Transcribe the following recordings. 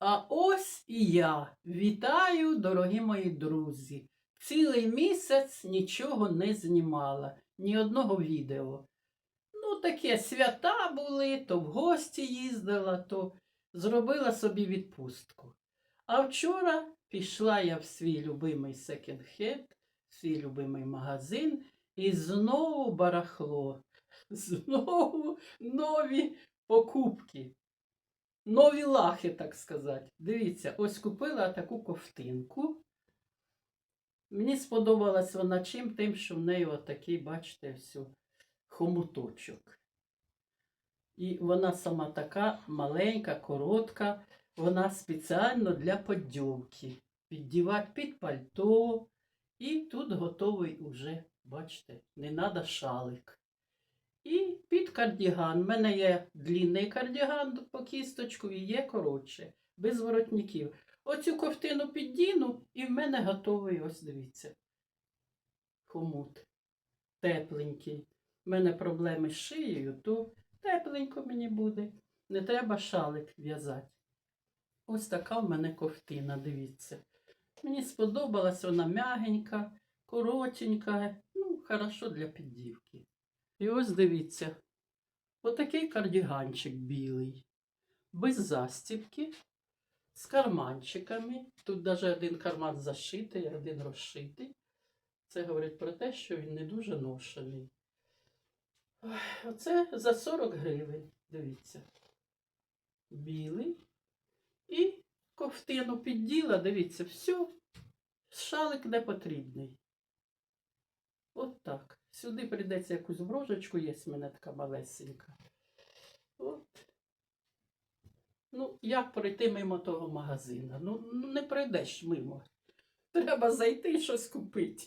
А ось і я. Вітаю, дорогі мої друзі. Цілий місяць нічого не знімала, ні одного відео. Ну, таке свята були, то в гості їздила, то зробила собі відпустку. А вчора пішла я в свій любимий секонд-хенд, свій любимий магазин, і знову барахло. Знову нові покупки. Нові лахи, так сказати. Дивіться, ось купила таку ковтинку. Мені сподобалась вона чим тим, що в неї отакий, бачите, все, хомуточок. І вона сама така маленька, коротка, вона спеціально для поддьовки. Піддівати під пальто. І тут готовий уже, бачите, не треба шалик. І під кардіган. У мене є длінний кардіган по кісточку і є коротше, без воротників. Оцю ковтину піддіну, і в мене готовий, ось дивіться. Хомут. Тепленький. У мене проблеми з шиєю, то тепленько мені буде. Не треба шалик в'язати. Ось така в мене ковтина, дивіться. Мені сподобалась вона м'ягенька, коротенька, ну, хорошо для піддівки. І ось дивіться, отакий кардіганчик білий, без застібки, з карманчиками. Тут навіть один карман зашитий, один розшитий. Це говорить про те, що він не дуже ношений. Оце за 40 гривень, дивіться. Білий. І ковтину підділа, дивіться, все, шалик не потрібний. От так. Сюди прийдеться якусь брошечку, є в мене така малесенька. От. Ну, як пройти мимо того магазину? Ну, не пройдеш мимо. Треба зайти і щось купити.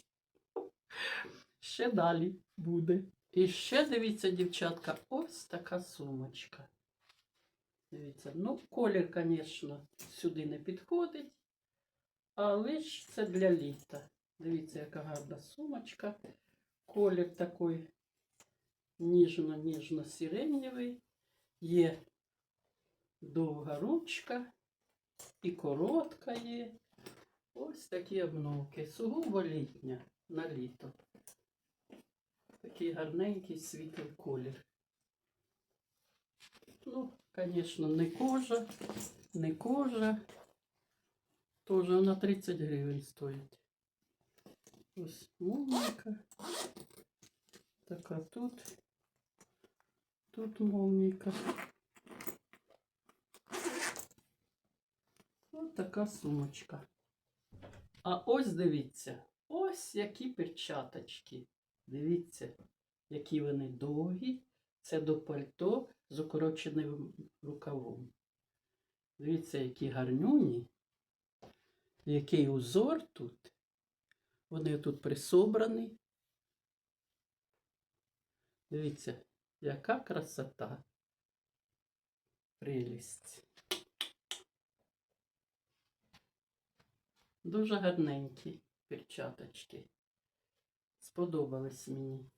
Ще далі буде. І ще дивіться, дівчатка, ось така сумочка. Дивіться, ну, колір, звісно, сюди не підходить, але ж це для літа. Дивіться, яка гарна сумочка. Колір такий ніжно-ніжно-сиренєвий. Є довга ручка і коротка є. Ось такі обновки. Сугубо літня на літо. Такий гарненький світлий колір. Ну, звісно, не кожа, не кожа. Тоже вона 30 гривень стоїть. Ось молніка. Така тут. Тут молніка. Ось така сумочка. А ось дивіться, ось які перчаточки. Дивіться, які вони довгі. Це до пальто з укороченим рукавом. Дивіться, які гарнюні, який узор тут. Вони тут присобрані. Дивіться, яка красота. Прелість. Дуже гарненькі перчаточки. Сподобались мені.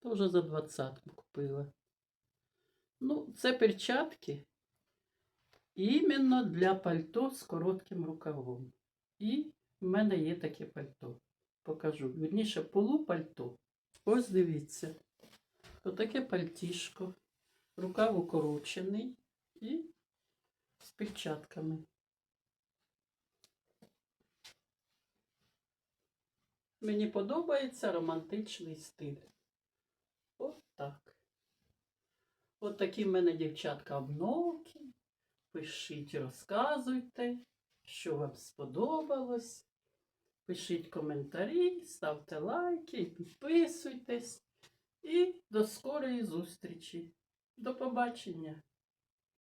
Тоже за двадцятку купила. Ну, це перчатки іменно для пальто з коротким рукавом. І в мене є таке пальто. Покажу. Вірніше, полупальто. Ось дивіться. Отаке пальтішко. Рукав укорочений і з перчатками. Мені подобається романтичний стиль. От так. От такі в мене дівчатка обновки. Пишіть, розказуйте, що вам сподобалось. Пишіть коментарі, ставте лайки, підписуйтесь. І до скорої зустрічі. До побачення!